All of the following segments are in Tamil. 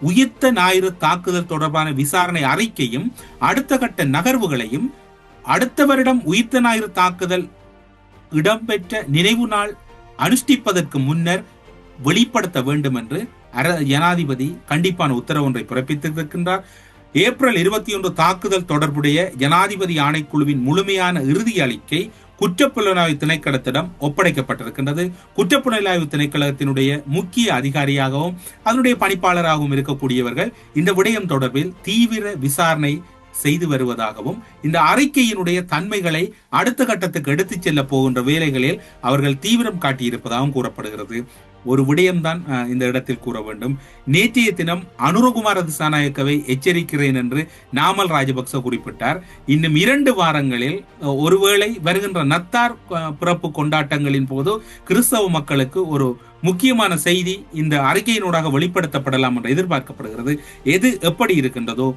உயிர்த்த ஞாயிறு தாக்குதல் தொடர்பான விசாரணை அறிக்கையும் அடுத்த கட்ட நகர்வுகளையும் அடுத்த வருடம் உயிர்த்த ஞாயிறு தாக்குதல் இடம்பெற்ற நினைவு நாள் அனுஷ்டிப்பதற்கு முன்னர் வெளிப்படுத்த வேண்டும் என்று அர- ஜனாதிபதி கண்டிப்பான உத்தரவு ஒன்றை பிறப்பித்திருக்கின்றார். ஏப்ரல் இருபத்தி ஒன்று தாக்குதல் தொடர்புடைய ஜனாதிபதி ஆணைக்குழுவின் முழுமையான இறுதி அறிக்கை குற்றப்புலனாய்வு திணைக்களத்திடம் ஒப்படைக்கப்பட்டிருக்கின்றது. குற்றப்புலனாய்வு திணைக்களத்தினுடைய முக்கிய அதிகாரியாகவும் அதனுடைய பணிப்பாளராகவும் இருக்கக்கூடியவர்கள் இந்த விடயம் தொடர்பில் தீவிர விசாரணை செய்து வருவதாகவும் இந்த அறிக்கையினுடைய தன்மைகளை அடுத்த கட்டத்துக்கு எடுத்துச் செல்ல போகின்ற வேலைகளில் அவர்கள் தீவிரம் காட்டியிருப்பதாகவும் கூறப்படுகிறது. ஒரு விடயம்தான் இந்த இடத்தில் கூற வேண்டும். நேற்றைய தினம் அனுரகுமார திசாநாயக்கவை எச்சரிக்கிறேன் என்று நாமல் ராஜபக்ச குறிப்பிட்டார். இன்னும் இரண்டு வாரங்களில் ஒருவேளை வருகின்ற நத்தார் பிறப்பு கொண்டாட்டங்களின் போது கிறிஸ்தவ மக்களுக்கு ஒரு முக்கியமான செய்தி இந்த அறிக்கையினூடாக வெளிப்படுத்தப்படலாம் என்று எதிர்பார்க்கப்படுகிறது. எது எப்படி இருக்கின்றதோ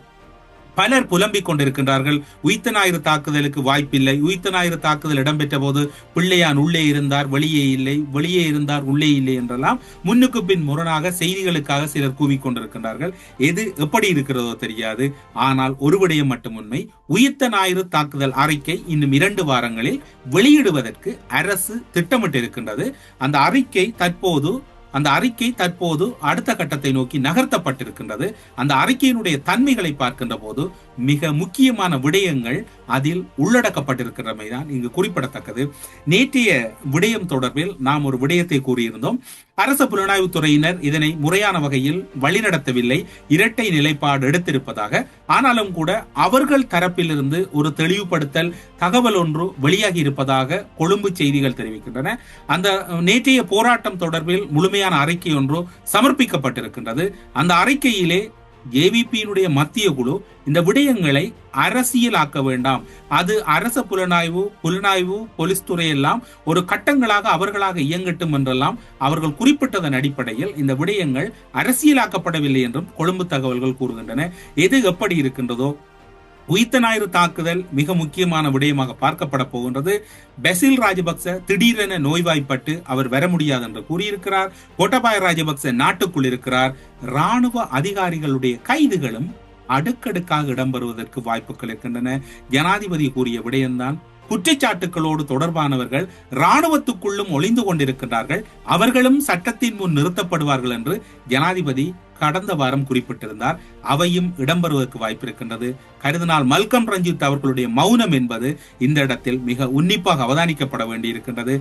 பலர் புலம்பிக் கொண்டிருக்கின்றார்கள். உயித்த ஞாயிறு தாக்குதலுக்கு வாய்ப்பில்லை. உயித்த ஞாயிறு தாக்குதல் இடம்பெற்ற போது பிள்ளையான் உள்ளே இருந்தார் வெளியே இல்லை வெளியே இருந்தார் உள்ளே இல்லை என்றெல்லாம் முன்னுக்கு பின் முரணாக செய்திகளுக்காக சிலர் கூவிக்கொண்டிருக்கின்றார்கள் எது எப்படி இருக்கிறதோ தெரியாது. ஆனால் ஒரு விடயம் மட்டும் உண்மை உயிர்த்த ஞாயிறு தாக்குதல் அறிக்கை இன்னும் இரண்டு வாரங்களில் வெளியிடுவதற்கு அரசு திட்டமிட்டிருக்கின்றது. அந்த அறிக்கை தற்போது அந்த அறிக்கை தற்போது அடுத்த கட்டத்தை நோக்கி நகர்த்தப்பட்டிருக்கின்றது. அந்த அறிக்கையினுடைய தன்மைகளை பார்க்கின்ற போது மிக முக்கியமான விடயங்கள் அதில் உள்ளடக்கப்பட்டிருக்கிறமைதான் இங்கு குறிப்பிடத்தக்கது. நேற்றைய விடயம் தொடர்பில் நாம் ஒரு விடயத்தை கூறியிருந்தோம். அரச புலனாய்வுத்துறையினர் இதனை முறையான வகையில் வழிநடத்தவில்லை. இரட்டை நிலைப்பாடு எடுத்திருப்பதாக. ஆனாலும் கூட அவர்கள் தரப்பிலிருந்து ஒரு தெளிவுபடுத்தல் தகவல் ஒன்று வெளியாகி இருப்பதாக கொழும்பு செய்திகள் தெரிவிக்கின்றன. அந்த நேற்றைய போராட்டம் தொடர்பில் முழுமையான அறிக்கை ஒன்றோ சமர்ப்பிக்கப்பட்டிருக்கின்றது. அந்த அறிக்கையிலே ஏவிபியினுடைய மத்திய குழு இந்த விடயங்களை அரசியலாக்க வேண்டாம். அது அரச புலனாய்வு புலனாய்வு போலீஸ் துறை எல்லாம் ஒரு கட்டங்களாக அவர்களாக இயங்கட்டும் என்றெல்லாம் அவர்கள் குறிப்பிட்டதன் அடிப்படையில் இந்த விடயங்கள் அரசியலாக்கப்படவில்லை என்றும் கொழும்பு தகவல்கள் கூறுகின்றன. எது எப்படி இருக்கின்றதோ உயித்த ஞாயிறு தாக்குதல் மிக முக்கியமான விடயமாக பார்க்கப்பட போகின்றது. பெசில் ராஜபக்ச திடீரென நோய்வாய்ப்பட்டு அவர் வர முடியாது என்று கூறியிருக்கிறார். கோட்டபாய ராஜபக்ச நாட்டுக்குள் இருக்கிறார். ராணுவ அதிகாரிகளுடைய கைதுகளும் அடுக்கடுக்காக இடம்பெறுவதற்கு வாய்ப்புகள் இருக்கின்றன. ஜனாதிபதி கூறிய விடயம்தான் குற்றச்சாட்டுகளோடு தொடர்பானவர்கள் ராணுவத்துக்குள்ளும் ஒளிந்து கொண்டிருக்கிறார்கள் அவர்களும் சட்டத்தின் முன் நிறுத்தப்படுவார்கள் என்று ஜனாதிபதி கடந்த வாரம் குறிப்பிட்டிருந்தார். அவையும் இடம்பெறுவதற்கு வாய்ப்பு இருக்கின்றது கருதினால் மல்கம் ரஞ்சித் அவர்களுடைய மௌனம் என்பது இந்த இடத்தில் மிக உன்னிப்பாக அவதானிக்கப்பட வேண்டியிருக்கின்றது.